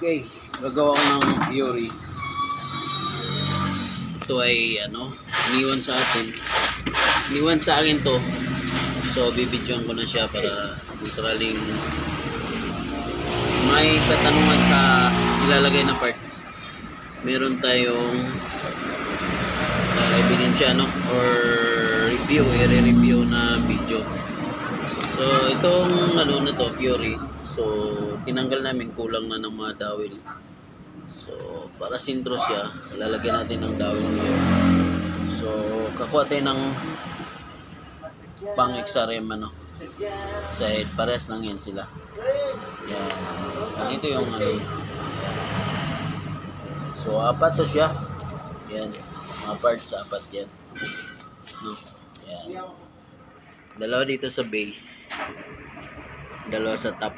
Okay, gagawa ko ng Fury. Ito ay ano, iniwan sa atin. Iniwan sa akin to. So, bibidyoan ko na siya para kung sakaling may katanungan sa ilalagay na parts. Meron tayong uh, ebidensya no or review, i-review na video. So, itong ano na to, Fury. So, tinanggal namin kulang na ng mga dawil. So, para sintro siya, lalagyan natin ng dawil ngayon. So, kakuha tayo ng pang XRM ano. Sa head, parehas lang yan sila. Yan. Ganito yung ano. So, apat to siya. Yan. Mga parts, apat yan. No? Yan. Dalawa dito sa base. Dalawa sa top.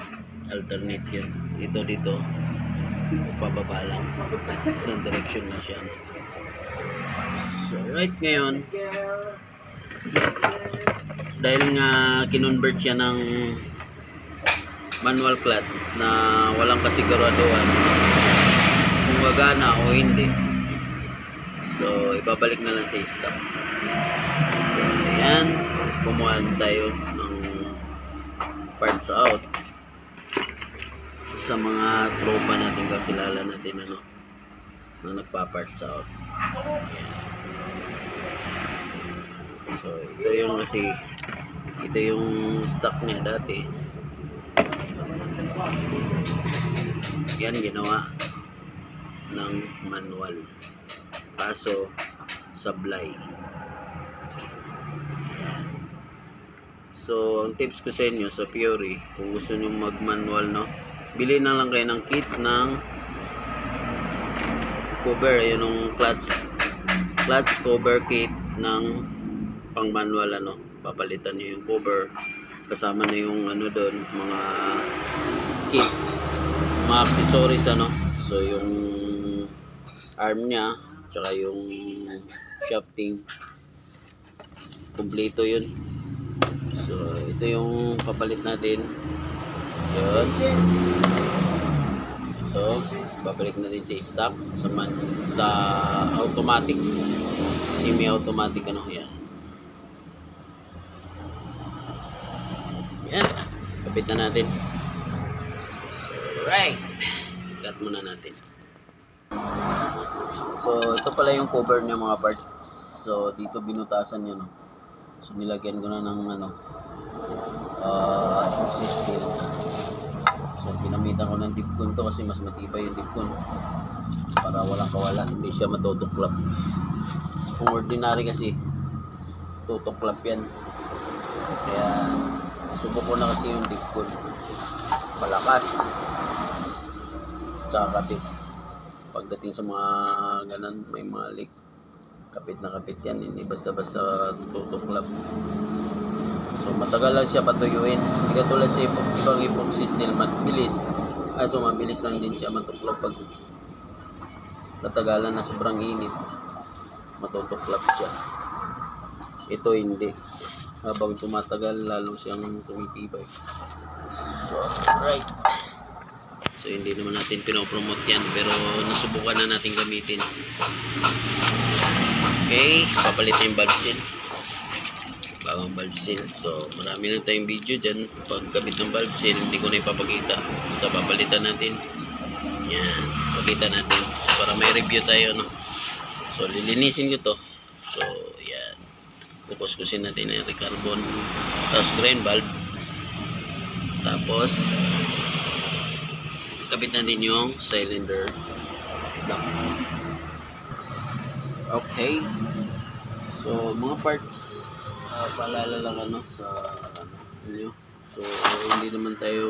Alternate yun. Ito dito. Pababa lang. Isang direction na siya. So, right ngayon, dahil nga kinonvert siya ng manual clutch na walang kasiguraduhan kung gagana o hindi. So, ibabalik na lang sa stock. So, ayan. Kumuha tayo ng parts out sa mga tropa natin kakilala natin ano na nagpa-parts out. So, ito yung kasi ito yung stock niya dati. Yan ginawa ng manual. Kaso sablay. So, ang tips ko sa inyo sa Fury, kung gusto niyo mag-manual, no, bili na lang kayo ng kit ng cover, ayun yung clutch, clutch cover kit ng pang manual, ano, papalitan niyo yung cover, kasama na yung ano doon, mga kit, mga accessories, ano, so yung arm niya, tsaka yung shafting, kumpleto yun. So, ito yung papalit natin. Yun. Ito, babalik natin sa stock sa man, sa automatic. Semi-automatic ano yan. Yan. Kapit na natin. So, right. Cut muna natin. So, ito pala yung cover niya mga parts. So, dito binutasan niya no. Nilagyan ko na ng ano, uh, epoxy steel. So, pinamitan ko ng dipcon to kasi mas matibay yung dipcon. Para walang kawalan, hindi siya matutuklap. So, kung ordinary kasi, tutuklap yan. Kaya, subok ko na kasi yung dipcon. Malakas. Tsaka kapit. Pagdating sa mga ganun, may mga kapit na kapit yan hindi basta-basta tutuklap so matagal lang siya patuyuin. Hindi katulad sa ipok, ibang epoxy steel mabilis. Ah, so mabilis lang din siya matuklap pag natagalan na sobrang init. Matutuklap siya. Ito hindi. Habang tumatagal lalo siyang tumitibay. So right so hindi naman natin pinopromote yan pero nasubukan na natin gamitin Okay, papalit yung valve seal. Bagong valve seal. So, marami na tayong video dyan. Pagkabit ng valve seal, hindi ko na ipapakita. Sa papalitan natin. Yan, pakita natin. Para may review tayo, no? So, lilinisin ko to. So, yan. Kukuskusin natin yung recarbon. Tapos, drain valve. Tapos, kabit natin yung cylinder lock. Okay. So, mga parts, uh, paalala lang ano sa ano, inyo. So, hindi naman tayo,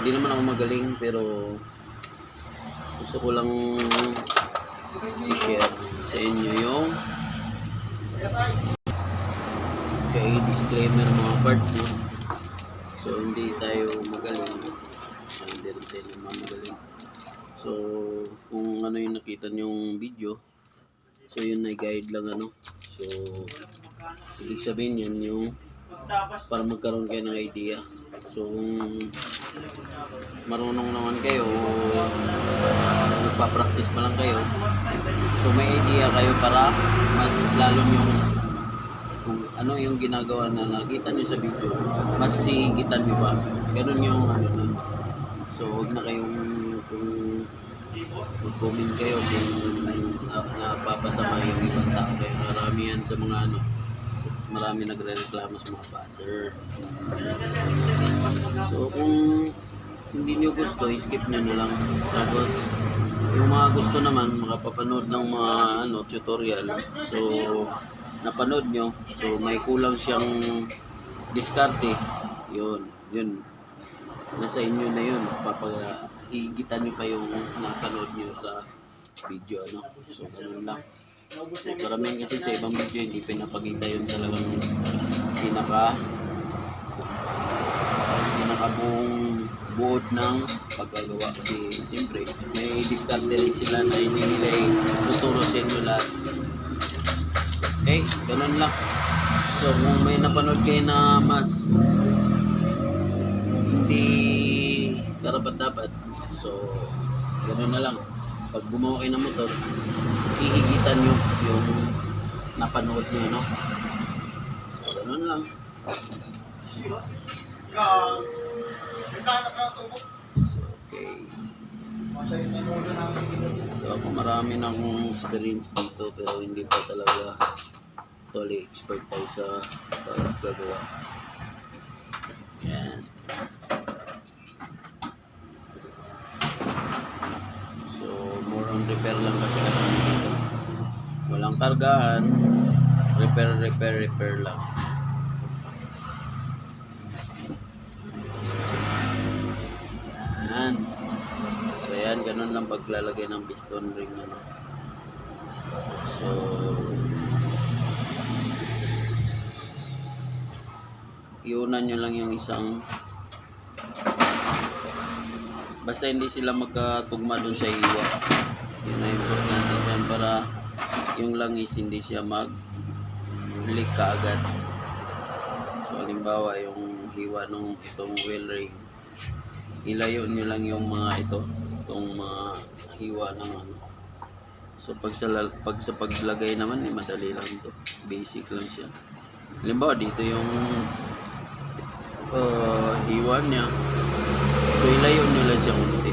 hindi naman ako magaling, pero gusto ko lang i-share sa inyo yung okay, disclaimer mga parts, no? So, hindi tayo magaling. Hindi rin tayo. So, kung ano yung nakita nyong video, So yun na guide lang ano. So ibig sabihin yan yung para magkaroon kayo ng idea. So kung marunong naman kayo nagpa-practice pa lang kayo, so may idea kayo para mas lalo yung kung ano yung ginagawa na nakita nyo sa video, mas sigitan nyo ba? Ganun yung ano nun. So, huwag na kayong kung mag-comment kayo kung na, napapasama yung ibang tao kayo. Marami yan sa mga ano, marami nagre-reklamo sa mga buzzer. So, kung hindi nyo gusto, skip nyo na lang. Tapos, yung mga gusto naman, makapapanood ng mga ano, tutorial. So, napanood nyo. So, may kulang siyang diskarte. Yun, yun. Nasa inyo na yun. Papahigitan nyo pa yung napanood nyo sa video. Ano? So, ganun lang. So, karamihan kasi sa ibang video, hindi pinapakita yung talagang pinaka pinakabuong buod ng paggagawa kasi siyempre may diskarte rin sila na hindi nila tuturo sa inyo lahat okay ganun lang so kung may napanood kayo na mas hindi karapat dapat so ganun na lang pag gumawa kayo ng motor hihigitan nyo yung napanood nyo no so ganun lang Okay. So ako marami na akong experience dito pero hindi pa talaga totally expert tayo sa paggagawa. Yan. So more on repair lang kasi kami dito. Walang kargahan. Repair, repair, repair lang. Yan. So yan, ganun lang paglalagay ng piston ring ano. So iunan nyo lang yung isang basta hindi sila magkatugma dun sa iwa yun na para yung langis hindi siya mag leak kaagad. So halimbawa yung hiwa nung itong wheel ring ilayo nyo lang yung mga ito itong mga hiwa ng ano. So pag sa, pag sa paglagay naman eh, madali lang to. Basic lang siya. Halimbawa dito yung uh, hiwa niya. So ilayo nyo lang siya kunti.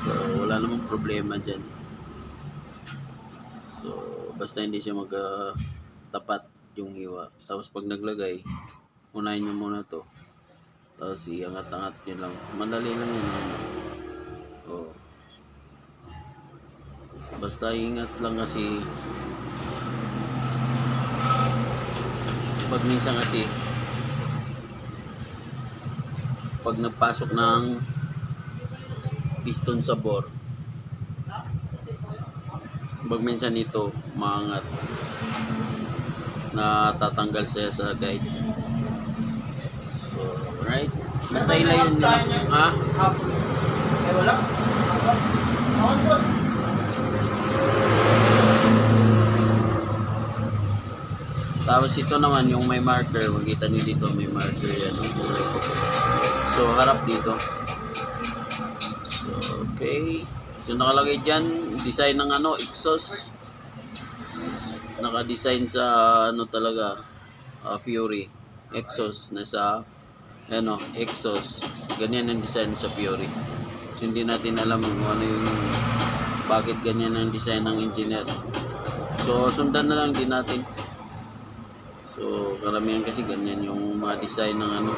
So wala namang problema dyan basta hindi siya magtapat yung hiwa tapos pag naglagay unahin nyo muna to tapos iangat-angat nyo lang. Madali lang yun. Ano. Oh. Basta ingat lang kasi pag minsan kasi pag nagpasok ng piston sa bore pag minsan ito maangat. Na tatanggal siya sa guide. So right basta ilayon nyo lang. ha? Eh, wala. Tapos ito naman yung may marker, makita nyo dito may marker yan. So harap dito. So okay. So nakalagay dyan, design ng ano, exhaust. Naka-design sa ano talaga, ah, Fury. Exhaust na sa ano, exhaust. Ganyan ang design sa Fury. So hindi natin alam kung ano yung bakit ganyan ang design ng engineer. So sundan na lang din natin. So, karamihan kasi ganyan yung mga design ng ano.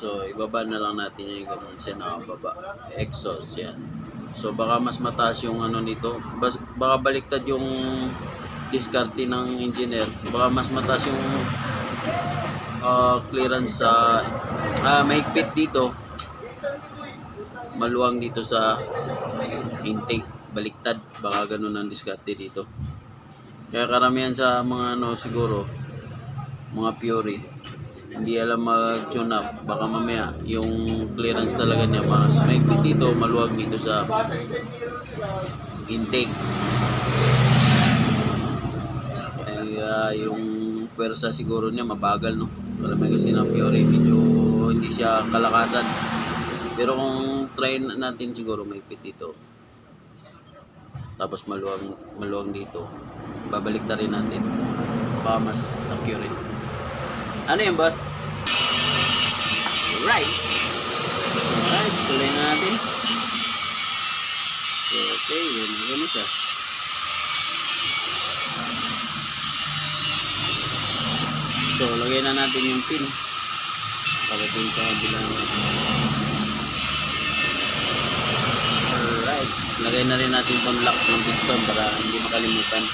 So, ibaba na lang natin yung ganun siya nakababa. Exhaust yan. So, baka mas mataas yung ano nito. Bas, baka baliktad yung diskarte ng engineer. Baka mas mataas yung ah, clearance sa ah, mahigpit dito. Maluwang dito sa intake. Baliktad. Baka ganun ang diskarte dito. Kaya karamihan sa mga ano siguro, mga Fury, hindi alam mag-tune up. Baka mamaya, yung clearance talaga niya mas maigpit dito, maluwag dito sa intake. Kaya yung pwersa siguro niya mabagal, no? Malamig kasi ng Fiore, medyo hindi siya kalakasan. Pero kung try natin siguro may pit dito. Tapos maluwang, maluwang dito. Babalik na rin natin. Baka mas accurate. Ano yan, boss? Right. Alright, tuloy na natin. Okay, yun. Ganun siya. So, lagay na natin yung pin. Para dun sa bilang. Alright. Lagay na rin natin itong lock ng piston para hindi makalimutan.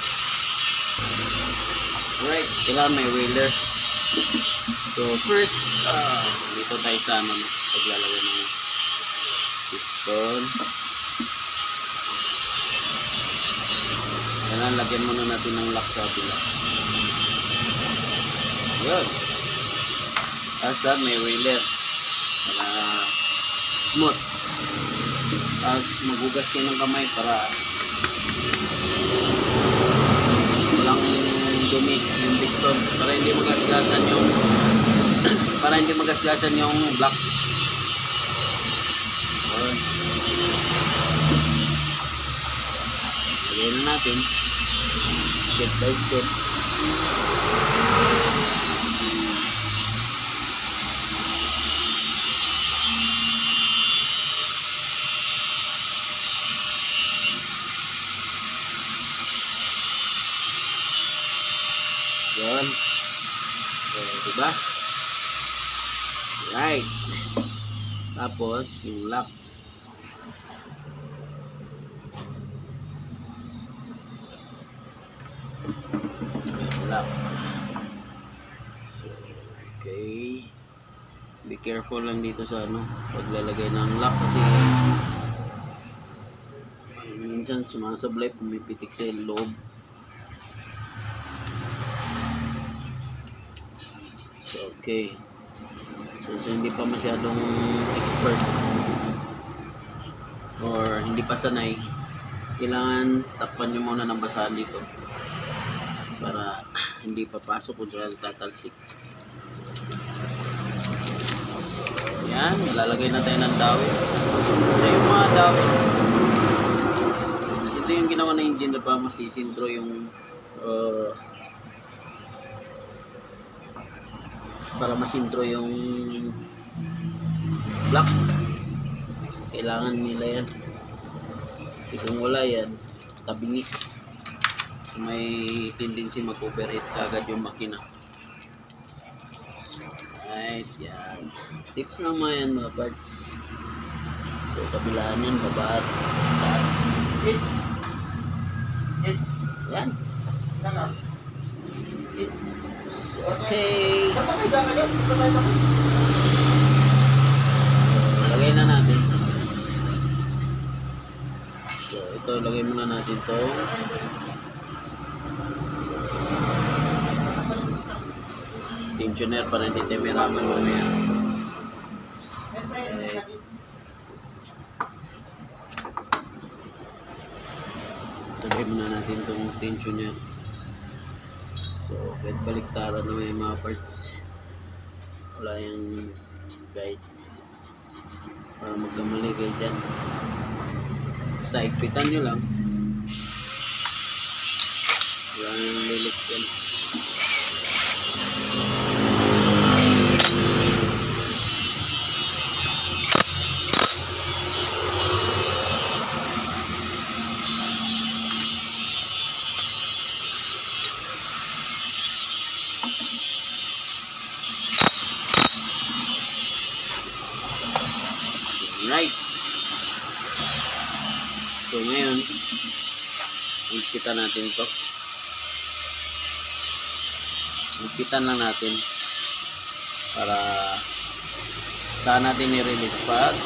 Alright. Kailangan may wheeler. So, first, ah, dito tayo sa ano, no, paglalagay ng piston. Kailangan lagyan muna natin ng lock sa kabila. Yun. Tapos that, may wheeler. Para smooth. Tapos magugas kayo ng kamay para walang dumi yung piston. Para hindi magasgasan yung para hindi magasgasan yung block. Yun. Lagyan na natin. Step by step. Yun. So, diba? Right. Tapos, yung lock. Lock. So, okay. Be careful lang dito sa ano, paglalagay ng lock kasi minsan sumasablay pumipitik sa loob. Okay. So, so, hindi pa masyadong expert or hindi pa sanay, kailangan takpan nyo muna ng basahan dito para hindi papasok kung saan tatalsik. So, yan. Lalagay na tayo ng dawit. So, yung mga dawit, ito yung ginawa na engine para masisintro yung uh, para masintro yung block. Kailangan nila yan. Kasi kung wala yan tabingi so, may tendency mag overheat kagad yung makina. Nice yan. Tips mga yan mga parts. So kabilaan yan baba at taas. It's, it's, yan. It's, okay Lagay na natin. So, ito, lagay muna natin to. Tensioner para hindi tayo miraman mamaya. Okay. Lagay muna natin tong tensioner. Baliktaran na may mga parts. Wala yung guide. Para magkamali kayo dyan. Basta ikpitan nyo lang. Wala nang lilik dyan right so ngayon ikpitan natin to ikpitan lang natin para saan natin i-release pag.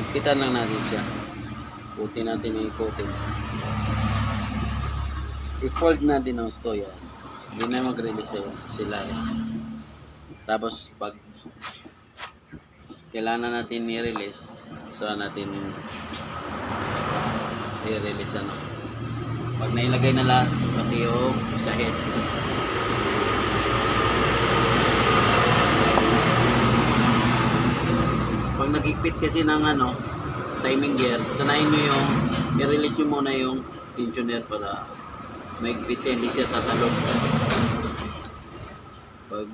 Ikpitan lang natin siya. Putin natin yung ikotin. I-fold natin ang sto yan. Hindi na mag-release sila- yan. Tapos pag kailangan natin i-release, so natin i-release ano. Pag nailagay na lahat, pati yung sa head. Pag nagigpit kasi ng ano, timing gear, sanayin nyo yung i-release nyo muna yung tensioner para maigpit siya, hindi siya tatalon. Pag,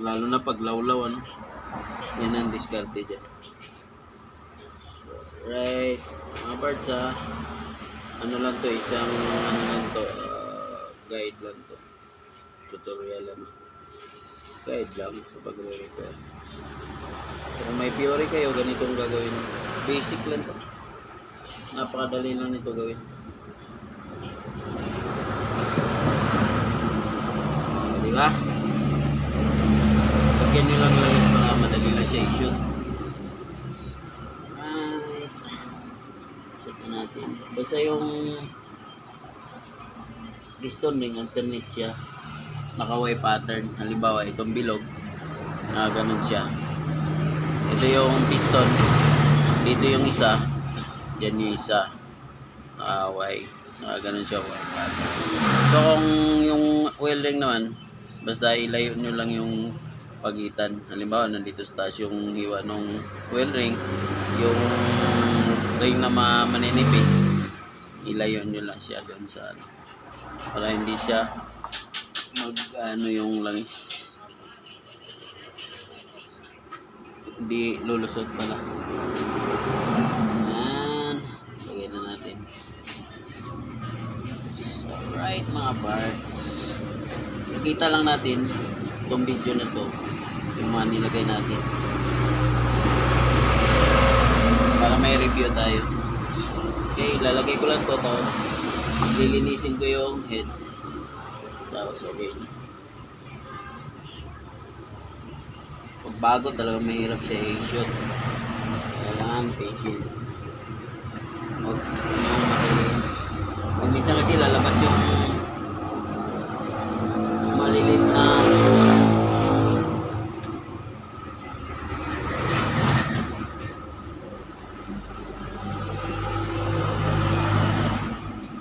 lalo na pag lawlaw, ano, yan ang diskarte dyan. Right, mga parts ha, ano lang to, isang ano lang to, ah, guide lang to. Tutorial ano. Guide lang sa pagre-repair. So, kung may Fiori kayo, ganitong gagawin. Basic lang to. Napakadali lang nito gawin. O, Di ba? Lagyan nyo lang langis para madali lang siya i-shoot. Right. Shoot na natin. Basta yung piston din, alternate siya. Naka-Y pattern. Halimbawa, itong bilog. Na ganun siya. Ito yung piston. Dito yung isa. Yan yung isa. Ah, Y. Ah, ganun siya. Y pattern. So, kung yung oil ring naman, basta ilayo nyo lang yung pagitan. Halimbawa, nandito sa taas yung hiwa ng oil ring. Yung ring na ma maninipis, ilayo nyo lang siya doon sa ano. Para hindi siya mag ano yung langis. Hindi lulusot pala. Yan. Lagay na natin. So, right mga parts. Nakita lang natin itong video na to. Yung mga nilagay natin. Para may review tayo. Okay, lalagay ko lang to tapos lilinisin ko yung head. Tapos okay. Pag bago talaga mahirap siya i-shoot. Kailangan patient. Huwag Pag minsan kasi lalabas yung malilit na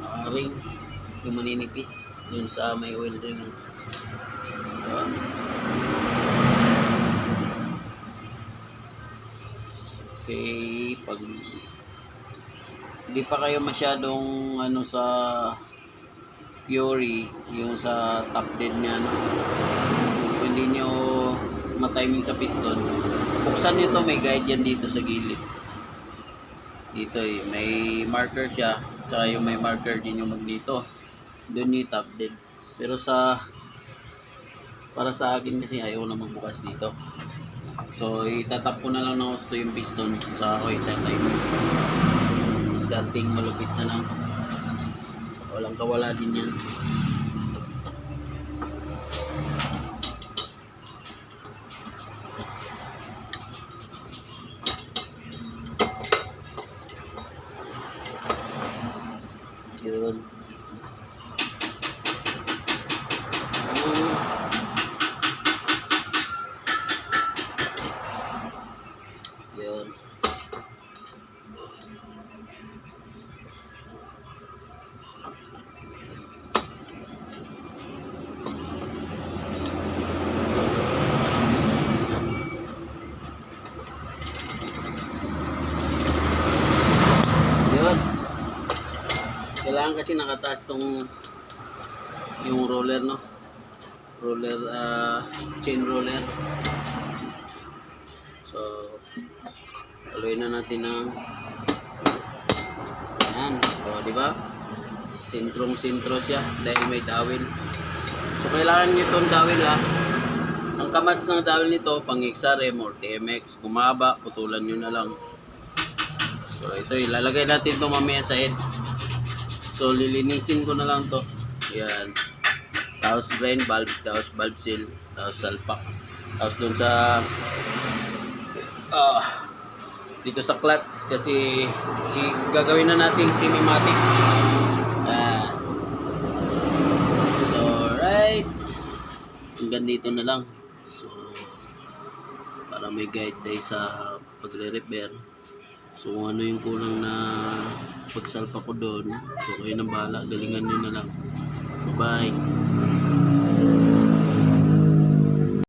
ah, ring yung maninipis may Ayan. okay pag hindi pa kayo masyadong ano sa Fury yung sa top dead niya no? kung hindi nyo matiming sa piston buksan nyo to may guide yan dito sa gilid dito eh may marker siya tsaka yung may marker din yung mag dito doon yung top dead pero sa para sa akin kasi ayaw na magbukas dito. So itatap ko na lang ng gusto yung piston sa ako itatay. Discarding malupit na lang. Walang kawala din yan Kailangan kasi nakataas tong yung roller no. Roller ah, chain roller. So haluin na natin ng Yan. O, di ba? Sentrong sentro siya dahil may dawil. So kailangan nyo itong dawil ha. Ang kamats ng dawil nito, pang XRM or TMX, kumaba, putulan nyo na lang. So ito, ilalagay natin ito mamaya sa head. So lilinisin ko na lang to. Yan. Tapos drain valve, tapos valve seal, tapos salpak. Tapos dun sa ah dito sa clutch kasi gagawin na nating cinematic. Yan. So right. Hanggang dito na lang. So para may guide tayo sa pagre-repair. So kung ano yung kulang na pagsalpa ko doon, so kayo nang bahala, galingan nyo na lang. Bye-bye!